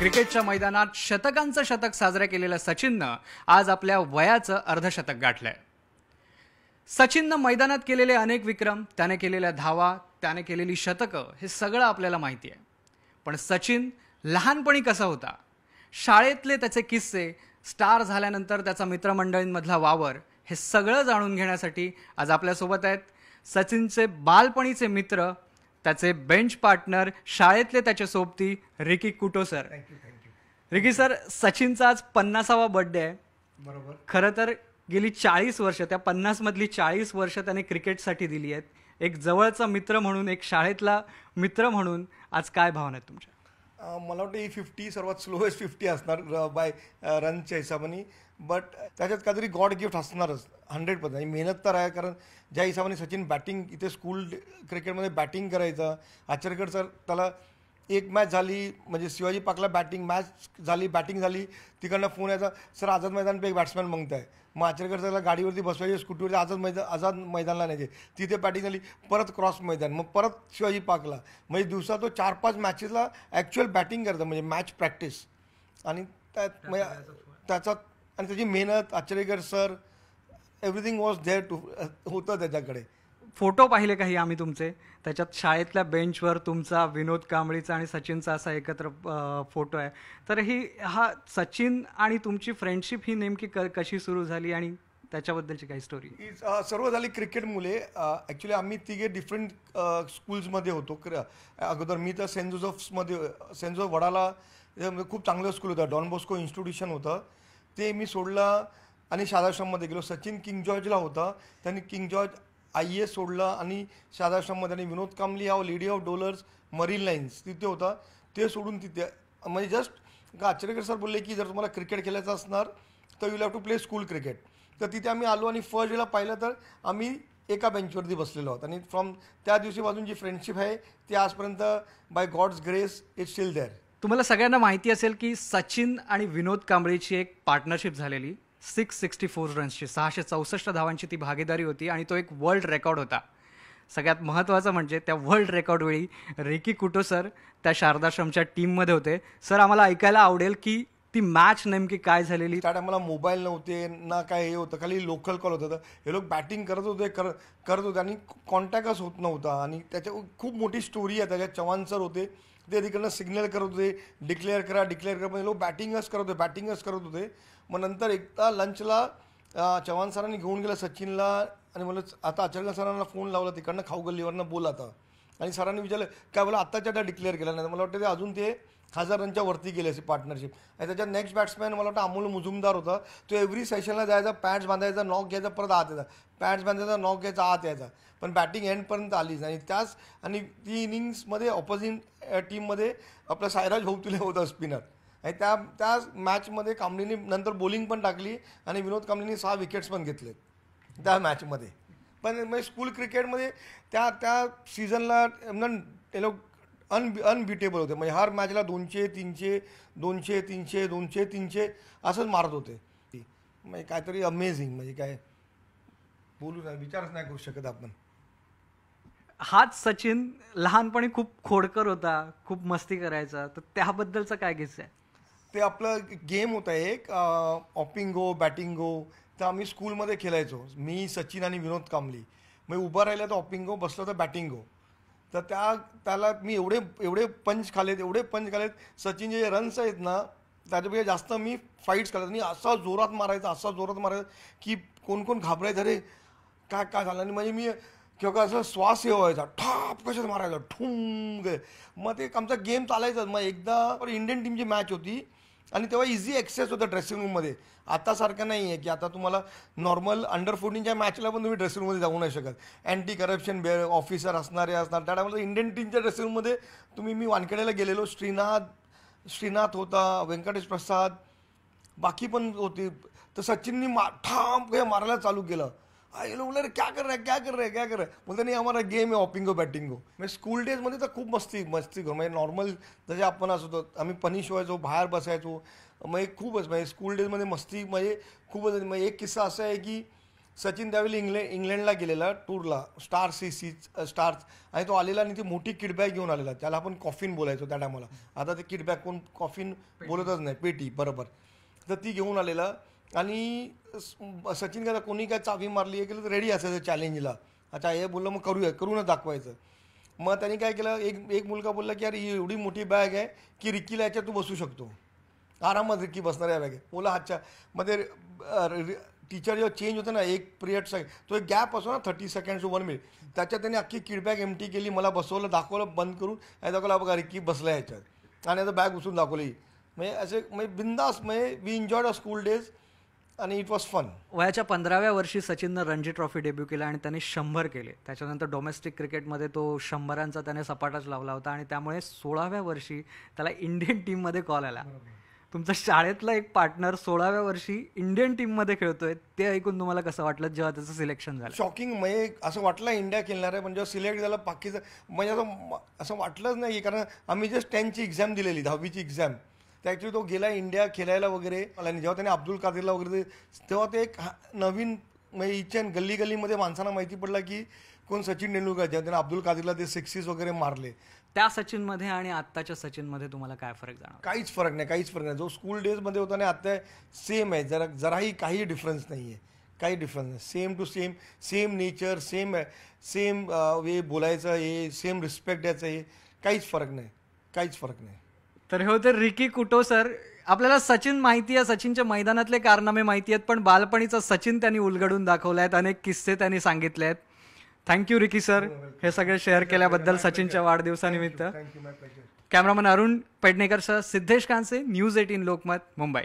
क्रिकेटच्या मैदानात शतकांचं शतक साजरं केलेल्या सचिननं आज आपल्या वयाचं अर्धशतक गाठलंय. सचिननं मैदानात केलेले अनेक विक्रम त्याने केलेल्या धावा त्याने केलेली शतकं हे सगळं आपल्याला माहिती आहे पण सचिन लहानपणी कसा होता? शाळेतले त्याचे किस्से स्टार झाल्यानंतर त्याचा मित्रमंडळींमधला वावर हे सगळं जाणून घेण्यासाठी आज आपल्यासोबत आहेत सचिनचे बालपणीचे मित्र त्याचे बेंच पार्टनर शाळेतले त्याचे सोबती रिकी कुटो सर रिकी सर सचिनचा आज पन्नासावा बर्थडे आहे. बरोबर. खरं तर गेली चाळीस वर्ष त्या पन्नासमधली चाळीस वर्ष त्याने क्रिकेटसाठी दिली आहेत. एक जवळचा मित्र म्हणून एक शाळेतला मित्र म्हणून आज काय भावना आहेत तुमच्या? मला वाटतं ही फिफ्टी सर्वात स्लोएस्ट फिफ्टी असणार बाय रनच्या हिशोबाने. बट त्याच्यात काहीतरी गॉड गिफ्ट असणारच हंड्रेड पर्सेंट मेहनत तर आहे कारण ज्या हिशोबाने सचिन बॅटिंग इथे स्कूल क्रिकेटमध्ये बॅटिंग करायचं आचरकर सर त्याला एक मॅच झाली म्हणजे शिवाजी पाकला बॅटिंग मॅच झाली बॅटिंग झाली तिकडनं फोन यायचा सर आझाद मैदान पे एक बॅट्समॅन मागताय. मग आचरेकर सरला गाडीवरती बसवायची स्कूटीवरती आझाद मैदान आझाद मैदानला न्यायचे. तिथे बॅटिंग झाली परत क्रॉस मैदान मग परत शिवाजी पाकला म्हणजे दिवसा तो चार पाच मॅचेसला ॲक्च्युअल बॅटिंग करतं म्हणजे मॅच प्रॅक्टिस आणि त्यात म्हणजे त्याचा आणि त्याची मेहनत Achrekar sir everything was there too होतं त्याच्याकडे. फोटो पाहिले काही आम्ही तुमचे? त्याच्यात शाळेतल्या बेंचवर तुमचा विनोद कांबळीचा आणि सचिनचा असा एकत्र फोटो आहे. तर ही हा सचिन आणि तुमची फ्रेंडशिप ही नेमकी क कशी सुरू झाली आणि त्याच्याबद्दलची काही स्टोरी सर्व झाली क्रिकेटमुळे ॲक्च्युली आम्ही तिघे डिफरंट स्कूल्समध्ये होतो. क्र अगोदर मी तर सेंट जोझफ्समध्ये सेंट जोझफ वडाला म्हणजे खूप चांगलं स्कूल होतं. डॉन बॉस्को इन्स्टिट्यूशन होतं. ते मी सोडलं आणि शालाश्रममध्ये गेलो. सचिन किंग जॉर्जला होता. त्यांनी किंग जॉर्ज आय एस सोडलं आणि शादाश्रममध्ये आणि विनोद कांबली हा lady of dolours marine lines तिथे होता. ते सोडून तिथे म्हणजे जस्ट का आचार्यकर सर बोलले की जर तुम्हाला क्रिकेट खेळायचं असणार तर you have to play school cricket तर तिथे आम्ही आलो आणि फर्स्ट डेला पाहिलं तर आम्ही एका बेंचवरती बसलेलो आहोत. आणि फ्रॉम त्या दिवशीपासून जी फ्रेंडशिप आहे ती आजपर्यंत by god's grace it still there तुम्हाला सगळ्यांना माहिती असेल की सचिन आणि विनोद कांबळीची एक पार्टनरशिप झालेली. सिक्स सिक्स्टी फोर रन्सची सहाशे चौसष्ट धावांची ती भागीदारी होती आणि तो एक वर्ल्ड रेकॉर्ड होता. सगळ्यात महत्त्वाचं म्हणजे त्या वर्ल्ड रेकॉर्ड वेळी रिकी कुटो सर त्या शारदाश्रमच्या टीममध्ये होते. सर आम्हाला ऐकायला आवडेल की ती मॅच नेमकी काय झालेली? त्या टायमाला मोबाईल नव्हते ना काय हे होतं खाली लोकल कॉल होतं हे लोक बॅटिंग करत होते कर करत होते आणि कॉन्टॅक्टच होत नव्हता. आणि त्याच्या खूप मोठी स्टोरी आहे त्याच्यात चव्हाण सर होते. ते तिकडनं सिग्नल करत होते. डिक्लेअर करा डिक्लेअर करा. म्हणजे लोक बॅटिंगच करत होते बॅटिंगच करत होते. मग नंतर एकदा लंचला चव्हाण सरांनी घेऊन गेलं सचिनला आणि मला आता अचानक सरांना फोन लावला तिकडनं खाऊ गल्लीवरनं बोल आता. आणि सरांनी विचारलं काय बोला आत्ताच्या आता डिक्लेअर केलं नाही. मला वाटतं ते अजून ते हजारांच्या वरती गेली अशी पार्टनरशिप आणि त्याच्यात नेक्स्ट बॅट्समॅन मला वाटतं अमोल मुजुमदार होता. तो एव्हरी सेशनला जायचा पॅट्स बांधायचा नॉक घ्यायचा परत आत यायचा. पॅड्स बांधायचा नॉक घ्यायचा आत यायचा. पण बॅटिंग एंडपर्यंत आलीच आणि त्याच आणि ती इनिंग्समध्ये ऑपोजिट टीममध्ये आपला सायराज भोवतुले होता स्पिनर आणि त्या त्या मॅचमध्ये कांबळीने नंतर बॉलिंग पण टाकली आणि विनोद कांबळीने सहा विकेट्स पण घेतले त्या मॅचमध्ये पण म्हणजे स्कूल क्रिकेटमध्ये त्या त्या सीझनला ते लोक अन अनबिटेबल होते. म्हणजे हर मॅचला दोनशे तीनशे दोनशे तीनशे दोनशे तीनशे असंच मारत होते. म्हणजे काहीतरी अमेझिंग म्हणजे काय? बोलू नाही विचारच नाही करू शकत आपण. हाच सचिन लहानपणी खूप खोडकर होता खूप मस्ती करायचा. तर त्याबद्दलचा काय किस्सा आहे? ते आपलं गेम होता एक ऑपिंगो बॅटिंगो तर आम्ही स्कूलमध्ये खेळायचो. मी सचिन आणि विनोद कांबली मग उभं राहिलं तर ऑपिंगो बसलं तर बॅटिंगो तर त्या त्याला मी एवढे एवढे पंच खालेत एवढे पंच खालेत. सचिनचे जे रन्स आहेत ना त्याच्यापेक्षा जास्त मी फाईट्स करायचो आणि असा जोरात मारायचा असा जोरात मारायचा की कोण कोण घाबरायचं? अरे काय काय झालं? आणि म्हणजे मी किंवा असं श्वास हे व्हायचा. ठाप कशात मारायचा? ठुम मग ते आमचा गेम चालायचा. मग एकदा इंडियन टीमची मॅच होती. आणि तेव्हा इझी ॲक्सेस होता ड्रेसिंग रूममध्ये आतासारखं नाही आहे की आता तुम्हाला नॉर्मल अंडर फोर्टीनच्या मॅचला पण तुम्ही ड्रेसिंग रूममध्ये जाऊ नाही शकत. अँटी करप्शन बे ऑफिसर असणारे असणार. त्या टायमाला इंडियन टीमच्या ड्रेसिंग रूममध्ये तुम्ही मी वानखेड्याला गेलेलो. श्रीनाथ श्रीनाथ होता व्यंकटेश प्रसाद बाकी पण होते. तर सचिननी मा ठाम हे मारायला चालू केलं. आई लोग बोले क्या कर रहा है क्या कर रहा है क्या कर रहा है? बोलते नाही आम्हाला गेम आहे ऑपिंगो बॅटिंगो म्हणजे स्कूल डेजमध्ये तर खूप मस्ती मस्ती करू. म्हणजे नॉर्मल जसे आपण असतो आम्ही पनिश व्हायचो बाहेर बसायचो. म्हणजे खूपच म्हणजे स्कूल डेजमध्ये मस्ती म्हणजे खूपच म्हणजे एक किस्सा असा आहे की सचिन त्यावेळी इंग्लंड इंग्लंडला गेलेला टूरला स्टार सी सी स्टार्स आणि तो आलेला आणि ती मोठी किडबॅग घेऊन आलेला. त्याला आपण कॉफिन बोलायचो त्या टायमाला आता ते किडबॅग कोण कॉफिन बोलतच नाही पेटी बरोबर. तर ती घेऊन आलेला. आणि सचिन काय कोणी काय चावी मारली आहे केलं तर रेडी असायचं चॅलेंजला अच्छा हे बोललं मग करूया करूनच दाखवायचं. मग त्यांनी काय केलं एक एक मुलगा बोलला की अरे ही एवढी मोठी बॅग आहे की रिक्कीला याच्यात तू बसू शकतो. आरामात रिक्की बसणार या बॅगेत बोला अच्छा. मग ते टीचर जेव्हा चेंज होतं ना एक पिरियड तो एक गॅप असतो ना थर्टी सेकंड वन मिनिट त्याच्यात त्यांनी अख्खी किडबॅग एमटी केली मला बसवलं दाखवलं बंद करून आणि दाखवलं बघा रिक्की बसला याच्यात. आणि आता बॅग उचलून दाखवली म्हणजे असे म्हणजे बिंदास म्हणजे we enjoyed a school days आणि इट वॉज फन वयाच्या पंधराव्या वर्षी सचिननं रणजी ट्रॉफी डेब्यू केला आणि त्याने शंभर केले. त्याच्यानंतर डोमेस्टिक क्रिकेटमध्ये तो शंभरांचा त्याने सपाटाच लावला होता आणि त्यामुळे सोळाव्या वर्षी त्याला इंडियन टीममध्ये कॉल आला. तुमचा शाळेतला एक पार्टनर सोळाव्या वर्षी इंडियन टीममध्ये खेळतोय ते ऐकून तुम्हाला कसं वाटलं जेव्हा त्याचं सिलेक्शन झालं? शॉकिंग म्हणजे असं वाटलं इंडिया खेळणार आहे पण जेव्हा सिलेक्ट झालं पाकिस्तान म्हणजे असं असं वाटलंच नाही कारण आम्ही जस्ट टेनची एक्झाम दिलेली दहावीची एक्झाम त्या ॲक्च्युली तो गेला इंडिया खेळायला वगैरे आणि जेव्हा त्याने अब्दुल कादिरला वगैरे तेव्हा ते एक हा- नवीन म्हणजे इच्छा गल्ली गल्लीमध्ये माणसांना माहिती पडलं की कोण सचिन तेंडुलकर जेव्हा त्याने अब्दुल कादिरला ते सिक्सीस वगैरे मारले. त्या सचिनमध्ये आणि आत्ताच्या सचिनमध्ये तुम्हाला काय फरक जाणवला काहीच फरक नाही काहीच फरक नाही. जो स्कूल डेजमध्ये होता ना आता सेम आहे. जरा जराही काही डिफरन्स नाही आहे काही डिफरन्स नाही. Same to same same nature same same way बोलायचं हे सेम रिस्पेक्ट द्यायचं हे काहीच फरक नाही. काहीच फरक नाही. तर हे होते रिकी कुटो सर. आपल्याला सचिन माहिती आहे सचिनच्या मैदानातले कारनामे माहिती आहेत पण बालपणीचा सचिन त्यांनी उलगडून दाखवला आहेत अनेक किस्से त्यांनी सांगितले आहेत थँक्यू रिकी सर. हे सगळे शेअर केल्याबद्दल सचिनच्या वाढदिवसानिमित्त. Cameraman Arun Pednekar sir Siddhesh Kanse news eighteen Lokmat Mumbai.